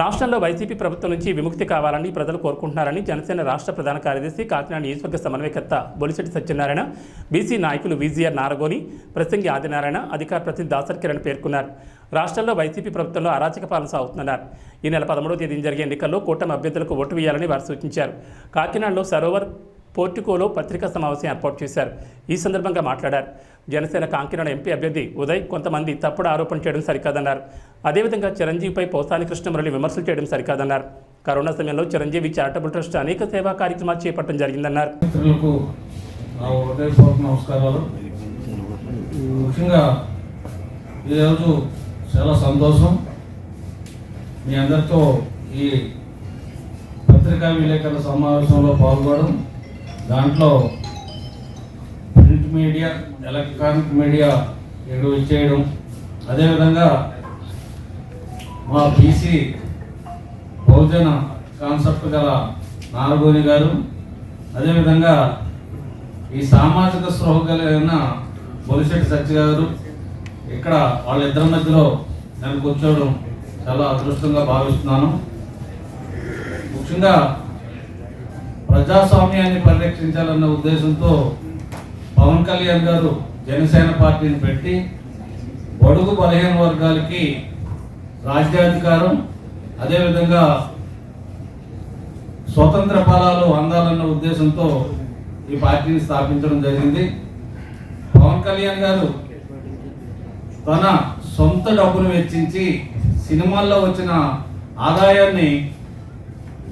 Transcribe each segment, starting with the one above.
రాష్ట్రంలో వైసీపీ ప్రభుత్వం నుంచి విముక్తి కావాలని ప్రజలు కోరుకుంటున్నారని జనసేన రాష్ట్ర ప్రధాన కార్యదర్శి కాకినాడ నియోజకవర్గ సమన్వయకర్త బొలిశెట్టి సత్యనారాయణ బీసీ నాయకులు వీజీఆర్ నారగోని ప్రసంగి ఆదినారాయణ అధికార ప్రతినిధి దాసర్ కిరణ్ పేర్కొన్నారు. రాష్ట్రంలో వైసీపీ ప్రభుత్వంలో అరాచక పాలన సాగుతున్నారు ఈ నెల పదమూడవ తేదీన జరిగే ఎన్నికల్లో కూటమి అభ్యర్థులకు ఓటు వేయాలని వారు సూచించారు. కాకినాడలో సరోవర్ పోర్టికోలో పత్రికా సమావేశం ఏర్పాటు చేశారు. ఈ సందర్భంగా మాట్లాడారు. జనసేన కాంకినాడ ఎంపీ అభ్యర్థి ఉదయ్ కొంతమంది తప్పుడు ఆరోపణ చేయడం సరికాదన్నారు. అదేవిధంగా చిరంజీవిపై పోసాని కృష్ణమురళి విమర్శలు చేయడం సరికాదన్నారు. కరోనా సమయంలో చిరంజీవి చారిటబుల్ ట్రస్ట్ అనేక సేవా కార్యక్రమాలు చేపట్టడం జరిగిందన్నారు. ముఖ్యంగా ఈరోజు చాలా సంతోషం. మీ అందరితో ఈ పత్రికా విలేకరుల సమావేశంలో పాల్గొనడం దాంట్లో ప్రింట్ మీడియా ఎలక్ట్రానిక్ మీడియా ఇక్కడ ఇచ్చేయడం. అదేవిధంగా మా బీసీ బహుజన కాన్సెప్ట్ గల నారగోని గారు అదేవిధంగా ఈ సామాజిక స్పృహ కలిగిన బొలిశెట్టి సత్య గారు ఇక్కడ వాళ్ళిద్దరి మధ్యలో నేను కూర్చోవడం చాలా అదృష్టంగా భావిస్తున్నాను. ముఖ్యంగా ప్రజాస్వామ్యాన్ని పరిరక్షించాలన్న ఉద్దేశంతో పవన్ కళ్యాణ్ గారు జనసేన పార్టీని పెట్టి బడుగు బలహీన వర్గాలకి రాజ్యాధికారం అదేవిధంగా స్వతంత్ర ఫలాలు అందాలన్న ఉద్దేశంతో ఈ పార్టీని స్థాపించడం జరిగింది. పవన్ కళ్యాణ్ గారు తన సొంత డబ్బును వెచ్చించి సినిమాల్లో వచ్చిన ఆదాయాన్ని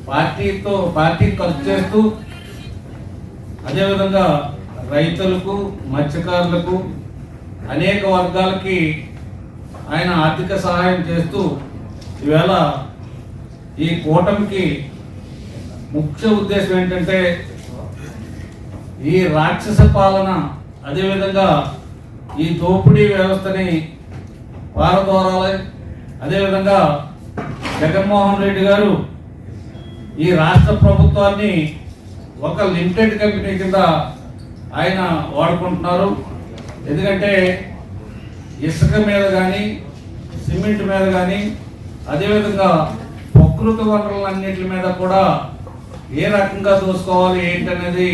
పార్టీతో పార్టీ ఖర్చు చేస్తూ అదేవిధంగా రైతులకు మత్స్యకారులకు అనేక వర్గాలకి ఆయన ఆర్థిక సహాయం చేస్తూ ఈవేళ ఈ కూటమికి ముఖ్య ఉద్దేశం ఏంటంటే ఈ రాక్షస పాలన అదేవిధంగా ఈ దోపిడీ వ్యవస్థని పారదోరాలి. అదేవిధంగా జగన్మోహన్ రెడ్డి గారు ఈ రాష్ట్ర ప్రభుత్వాన్ని ఒక లిమిటెడ్ కంపెనీ కింద ఆయన వాడుకుంటున్నారు. ఎందుకంటే ఇసుక మీద కానీ సిమెంట్ మీద కానీ అదేవిధంగా ప్రకృతి వనరులన్నింటి మీద కూడా ఏ రకంగా చూసుకోవాలి ఏంటనేది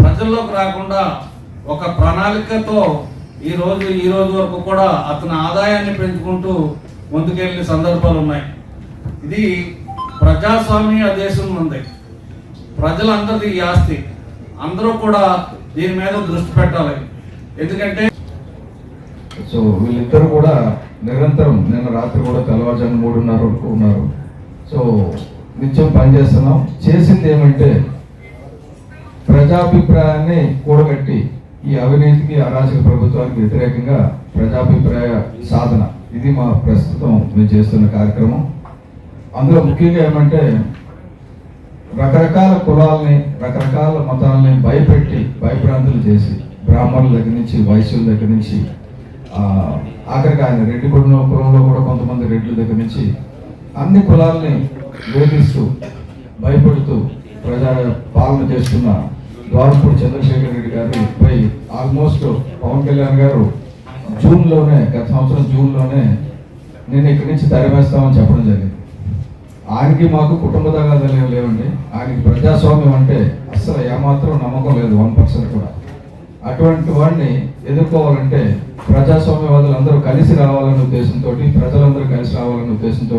ప్రజల్లోకి రాకుండా ఒక ప్రణాళికతో ఈ రోజు ఈ రోజు వరకు కూడా అతని ఆదాయాన్ని పెంచుకుంటూ ముందుకెళ్ళిన సందర్భాలు ఉన్నాయి. ఇది ప్రజాస్వామ్య దేశం ఉంది. ప్రజలందరిది ఈ ఆస్తి. అందరూ కూడా దీని మీద దృష్టి పెట్టాలి. ఎందుకంటే సో వీళ్ళిద్దరు కూడా నిరంతరం నిన్న రాత్రి కూడా తెల్లవారుజాము మూడున్నర వరకు ఉన్నారు. సో నిత్యం పనిచేస్తున్నాం. చేసింది ఏమంటే ప్రజాభిప్రాయాన్ని కూడగట్టి ఈ అవినీతికి అరాచక ప్రభుత్వానికి వ్యతిరేకంగా ప్రజాభిప్రాయ సాధన. ఇది మా ప్రస్తుతం మేము చేస్తున్న కార్యక్రమం. అందులో ముఖ్యంగా ఏమంటే రకరకాల కులాల్ని రకరకాల మతాలని భయపెట్టి భయభ్రాంతులు చేసి బ్రాహ్మణుల దగ్గర నుంచి వైశ్యుల దగ్గర నుంచి ఆఖరికి ఆయన రెడ్డి కుటుంబ కులంలో కూడా కొంతమంది రెడ్ల దగ్గర నుంచి అన్ని కులాల్ని వేధిస్తూ భయపెడుతూ ప్రజా పాలన చేస్తున్న ద్వారపూడి చంద్రశేఖర్ రెడ్డి గారిపై ఆల్మోస్ట్ పవన్ కళ్యాణ్ గారు జూన్లోనే గత సంవత్సరం జూన్లోనే నేను ఇక్కడి నుంచి తరివేస్తామని చెప్పడం జరిగింది. ఆయనకి మాకు కుటుంబ తగాదాలు ఏమి లేవండి. ఆయనకి ప్రజాస్వామ్యం అంటే అస్సలు ఏమాత్రం నమ్మకం లేదు వన్ పర్సెంట్ కూడా. అటువంటి వాడిని ఎదుర్కోవాలంటే ప్రజాస్వామ్యవాదులు అందరూ కలిసి రావాలనే ఉద్దేశంతో ప్రజలందరూ కలిసి రావాలనే ఉద్దేశంతో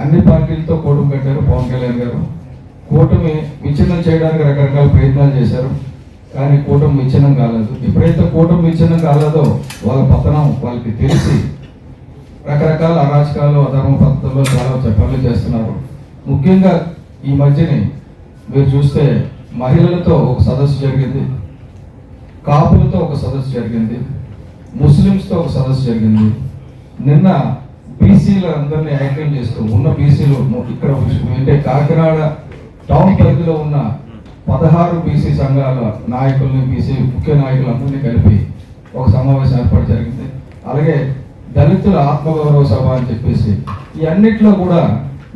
అన్ని పార్టీలతో కూటమి పెట్టారు పవన్ కళ్యాణ్ గారు. కూటమి విచ్ఛిన్నం చేయడానికి రకరకాల ప్రయత్నాలు చేశారు. కానీ కూటమి విచ్ఛిన్నం కాలేదు. ఎప్పుడైతే కూటమి విచ్ఛిన్నం కాలేదో వాళ్ళ పతనం వాళ్ళకి తెలిసి రకరకాల అరాచకాలు అధర్మ పద్ధతుల్లో చాలా చట్టాలు చేస్తున్నారు. ముఖ్యంగా ఈ మధ్యని మీరు చూస్తే మహిళలతో ఒక సదస్సు జరిగింది కాపులతో ఒక సదస్సు జరిగింది ముస్లిమ్స్తో ఒక సదస్సు జరిగింది. నిన్న బీసీలు అందరినీ ఐక్యం చేస్తూ ఉన్న బీసీలు ఇక్కడ అంటే కాకినాడ టౌన్ పరిధిలో ఉన్న పదహారు బీసీ సంఘాల నాయకుల్ని బీసీ ముఖ్య నాయకులందరినీ కలిపి ఒక సమావేశం ఏర్పాటు జరిగింది. అలాగే దళితుల ఆత్మగౌరవ సభ అని చెప్పేసి ఈ అన్నిట్లో కూడా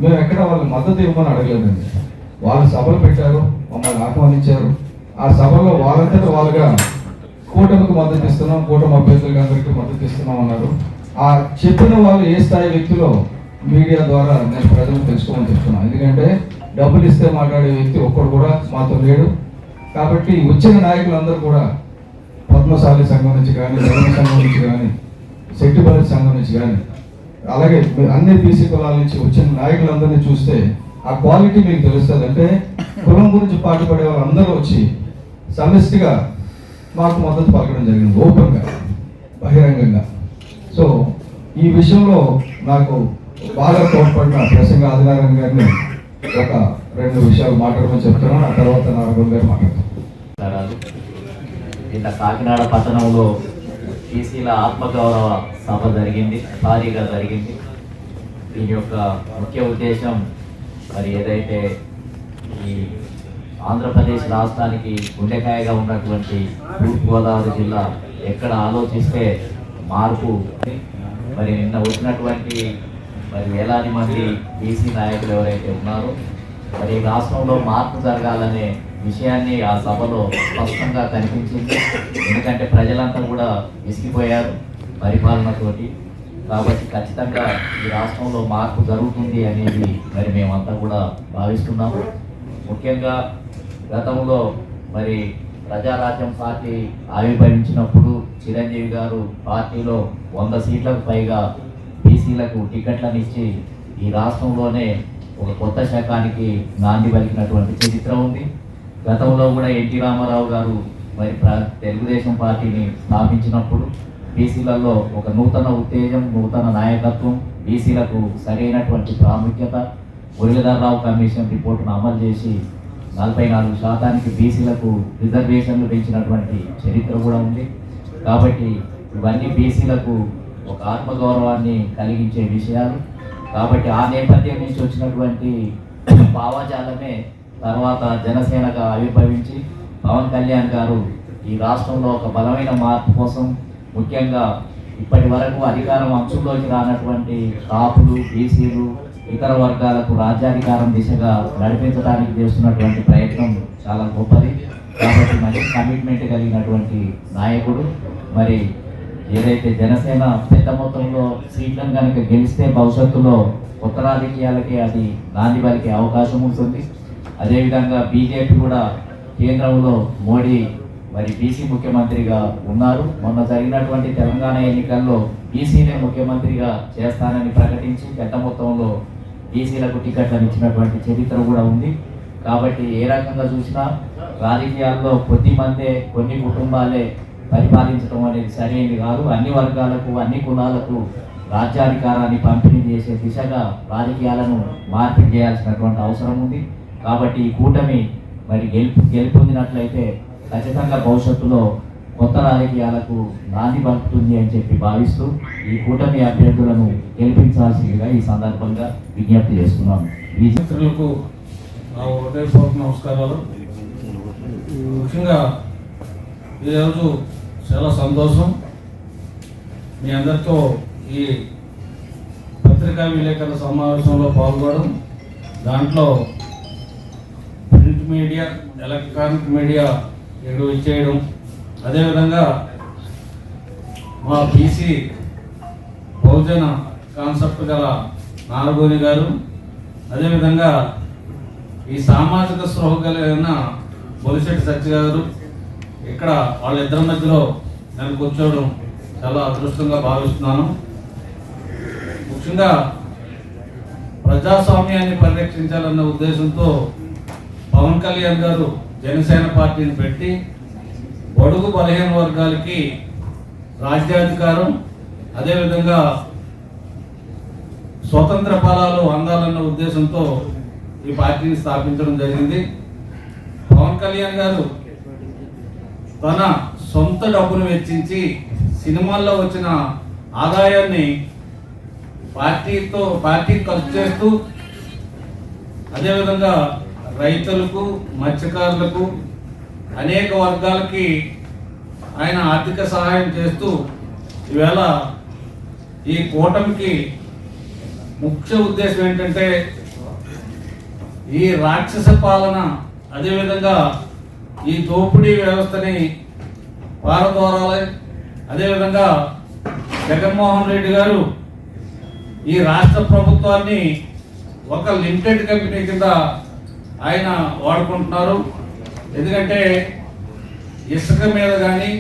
మేము ఎక్కడ వాళ్ళ మద్దతు ఇవ్వమని అడగలేదండి. వాళ్ళు సభలు పెట్టారు మమ్మల్ని ఆహ్వానించారు. ఆ సభలో వాళ్ళంతటా వాళ్ళుగా కూటమికి మద్దతు ఇస్తున్నాం కూటమి అభ్యర్థులకి అందరికీ మద్దతు ఇస్తున్నాం అన్నారు. ఆ చెప్పిన వాళ్ళు ఏ స్థాయి వ్యక్తులో మీడియా ద్వారా నేను ప్రజలు తెలుసుకోమని చెప్తున్నాను ఎందుకంటే డబ్బులు ఇస్తే మాట్లాడే వ్యక్తి ఒక్కడు కూడా మాతో లేడు. కాబట్టి వచ్చిన నాయకులందరూ కూడా పద్మశాలి సంఘం నుంచి కానీ ధర్మ సంఘం నుంచి కానీ శెట్టిపల్లి సంఘం నుంచి కానీ అలాగే అన్ని బీసీ కులాల నుంచి వచ్చిన నాయకులందరినీ చూస్తే ఆ క్వాలిటీ మీకు తెలుస్తుంది. అంటే కులం గురించి పాటుపడే వాళ్ళందరూ వచ్చి సమిష్టిగా మాకు మద్దతు పలకడం జరిగింది ఓపెన్గా బహిరంగంగా. సో ఈ విషయంలో నాకు బాగా తోడ్పడిన ప్రసంగ ఆదినారాయణ గారిని ఒక రెండు విషయాలు మాట్లాడమని చెప్తున్నాను. ఆ తర్వాత నారాయణ గారు మాట్లాడతాను ఇంత కాకినాడ పట్టణంలో బీసీల ఆత్మగౌరవ సభ జరిగింది భారీగా జరిగింది. దీని యొక్క ముఖ్య ఉద్దేశం మరి ఏదైతే ఈ ఆంధ్రప్రదేశ్ రాష్ట్రానికి గుండెకాయగా ఉన్నటువంటి తూర్పుగోదావరి జిల్లా ఎక్కడ ఆలోచిస్తే మార్పు మరి నిన్న వచ్చినటువంటి మరి వేలాది మంది బీసీ నాయకులు ఎవరైతే ఉన్నారో మరి ఈ రాష్ట్రంలో మార్పు జరగాలనే విషయాన్ని ఆ సభలో స్పష్టంగా కనిపించింది. ఎందుకంటే ప్రజలంతా కూడా విసిగిపోయారు పరిపాలనతోటి. కాబట్టి ఖచ్చితంగా ఈ రాష్ట్రంలో మార్పు జరుగుతుంది అనేది మరి మేమంతా కూడా భావిస్తున్నాము ముఖ్యంగా గతంలో మరి ప్రజారాజ్యం పార్టీ ఆవిర్భవించినప్పుడు చిరంజీవి గారు పార్టీలో వంద సీట్లకు పైగా బీసీలకు టికెట్లను ఇచ్చి ఈ రాష్ట్రంలోనే ఒక కొత్త శకానికి నాంది పలికినటువంటి చరిత్ర ఉంది. గతంలో కూడా ఎన్టీ రామారావు గారు మరి ప్ర- తెలుగుదేశం పార్టీని స్థాపించినప్పుడు బీసీలలో ఒక నూతన ఉత్తేజం నూతన నాయకత్వం బీసీలకు సరైనటువంటి ప్రాముఖ్యత మురళీధరరావు కమిషన్ రిపోర్టును అమలు చేసి నలభై నాలుగు శాతానికి బీసీలకు రిజర్వేషన్లు పెంచినటువంటి చరిత్ర కూడా ఉంది. కాబట్టి ఇవన్నీ బీసీలకు ఒక ఆత్మగౌరవాన్ని కలిగించే విషయాలు. కాబట్టి ఆ నేపథ్యం నుంచి వచ్చినటువంటి భావజాలమే తర్వాత జనసేనగా ఆవిర్భవించి పవన్ కళ్యాణ్ గారు ఈ రాష్ట్రంలో ఒక బలమైన మార్పు కోసం ముఖ్యంగా ఇప్పటి వరకు అధికారం అంశంలోకి రానటువంటి కాపులు బీసీలు ఇతర వర్గాలకు రాజ్యాధికారం దిశగా నడిపించడానికి చేస్తున్నటువంటి ప్రయత్నం చాలా గొప్పది. కాబట్టి మంచి కమిట్మెంట్ కలిగినటువంటి నాయకుడు. మరి ఏదైతే జనసేన పెద్ద మొత్తంలో సీట్లను కనుక గెలిస్తే భవిష్యత్తులో కొత్త రాజకీయాలకి అది నాంది వారికి అవకాశం ఉంటుంది. అదేవిధంగా బీజేపీ కూడా కేంద్రంలో మోడీ మరి బీసీ ముఖ్యమంత్రిగా ఉన్నారు. మొన్న జరిగినటువంటి తెలంగాణ ఎన్నికల్లో బీసీనే ముఖ్యమంత్రిగా చేస్తానని ప్రకటించి పెద్ద మొత్తంలో బీసీలకు టికెట్లను ఇచ్చినటువంటి చరిత్ర కూడా ఉంది. కాబట్టి ఏ రకంగా చూసినా రాజకీయాల్లో కొద్ది మందే కొన్ని కుటుంబాలే పరిపాలించడం అనేది సరైనది కాదు. అన్ని వర్గాలకు అన్ని కులాలకు రాజ్యాధికారాన్ని పంపిణీ చేసే దిశగా రాజకీయాలను మార్పిడి చేయాల్సినటువంటి అవసరం ఉంది. కాబట్టి ఈ కూటమి మరి గెలుపు గెలుపొందినట్లయితే ఖచ్చితంగా భవిష్యత్తులో కొత్త రాజకీయాలకు నాంది పలుకుతుంది అని చెప్పి భావిస్తూ ఈ కూటమి అభ్యర్థులను గెలిపించాల్సిందిగా ఈ సందర్భంగా విజ్ఞప్తి చేస్తున్నాను ఈ మిత్రులకు నా హృదయపూర్వక నమస్కారాలు. ముఖ్యంగా ఈరోజు చాలా సంతోషం. మీ అందరితో ఈ పత్రికా విలేకరుల సమావేశంలో పాల్గొనడం దాంట్లో ప్రింట్ మీడియా ఎలక్ట్రానిక్ మీడియా ఇక్కడ ఇచ్చేయడం. అదేవిధంగా మా బీసీ బహుజన కాన్సెప్ట్ గల నారగోని గారు అదేవిధంగా ఈ సామాజిక స్పృహ కలిగిన బొలిశెట్టి సత్య గారు ఇక్కడ వాళ్ళిద్దరి మధ్యలో నేను కూర్చోవడం చాలా అదృష్టంగా భావిస్తున్నాను. ముఖ్యంగా ప్రజాస్వామ్యాన్ని పరిరక్షించాలన్న ఉద్దేశంతో పవన్ కళ్యాణ్ గారు జనసేన పార్టీని పెట్టి బడుగు బలహీన వర్గాలకి రాజ్యాధికారం అదేవిధంగా స్వతంత్ర ఫలాలు అందాలన్న ఉద్దేశంతో ఈ పార్టీని స్థాపించడం జరిగింది. పవన్ కళ్యాణ్ గారు తన సొంత డబ్బును వెచ్చించి సినిమాల్లో వచ్చిన ఆదాయాన్ని పార్టీతో పార్టీ ఖర్చు చేస్తూ అదేవిధంగా రైతులకు మత్స్యకారులకు అనేక వర్గాలకి ఆయన ఆర్థిక సహాయం చేస్తూ ఈవేళ ఈ కూటమికి ముఖ్య ఉద్దేశం ఏంటంటే ఈ రాక్షస పాలన అదేవిధంగా ఈ దోపిడీ వ్యవస్థని పారదోరాలి. అదేవిధంగా జగన్మోహన్ రెడ్డి గారు ఈ రాష్ట్ర ప్రభుత్వాన్ని ఒక లిమిటెడ్ కంపెనీ కింద ఆయన వాడుకుంటున్నారు. ఎందుకంటే ఇసుక మీద కానీ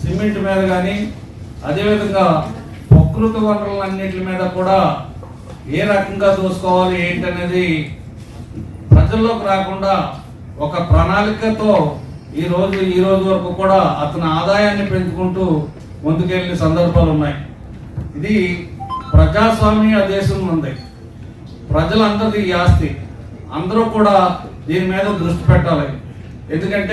సిమెంట్ మీద కానీ అదేవిధంగా ప్రకృతి వనరులన్నింటి మీద కూడా ఏ రకంగా చూసుకోవాలి ఏంటనేది ప్రజల్లోకి రాకుండా ఒక ప్రణాళికతో ఈ రోజు ఈ రోజు వరకు కూడా అతని ఆదాయాన్ని పెంచుకుంటూ ముందుకెళ్ళిన సందర్భాలు ఉన్నాయి. ఇది ప్రజాస్వామ్య దేశం ఉంది. ప్రజలందరిది ఈ ఆస్తి. అందరూ కూడా దీని మీద దృష్టి పెట్టాలి. ఎందుకంటే